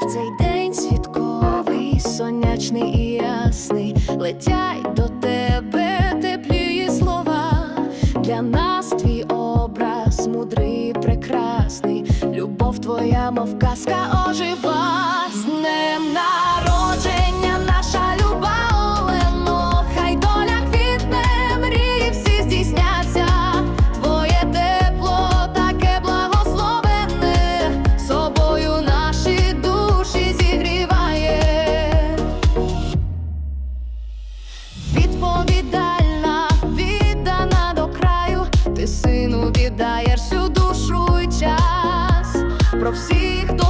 В цей день святковий, сонячний і ясний, летять до тебе теплі слова. Для нас твій образ мудрий, прекрасний, любов твоя, мов казка ожива. З днем віддаєш всю душу і час. Про всіх довкола